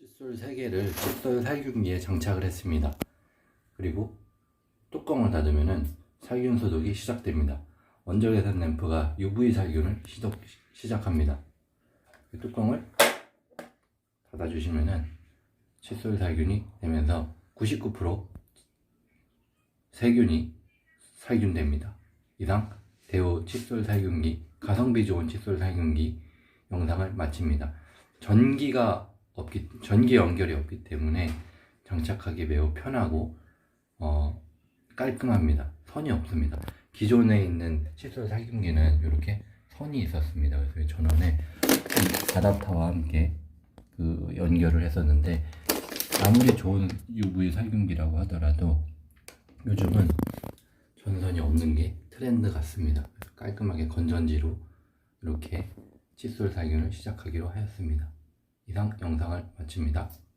칫솔 3개를 칫솔 살균기에 장착을 했습니다. 그리고 뚜껑을 닫으면 살균 소독이 시작됩니다. 원적외선 램프가 UV 살균을 시독, 시작합니다. 이 뚜껑을 닫아주시면 칫솔 살균이 되면서 99% 세균이 살균됩니다. 이상 대우 칫솔 살균기 가성비 좋은 칫솔 살균기 영상을 마칩니다. 전기가 없기 전기 연결이 없기 때문에 장착하기 매우 편하고 어, 깔끔합니다. 선이 없습니다. 기존에 있는 칫솔 살균기는 이렇게 선이 있었습니다. 그래서 이 전원에 아답터와 함께 그 연결을 했었는데 아무리 좋은 UV 살균기라고 하더라도 요즘은 전선이 없는 게 트렌드 같습니다. 깔끔하게 건전지로 이렇게 칫솔 살균을 시작하기로 하였습니다. 이상 영상을 마칩니다.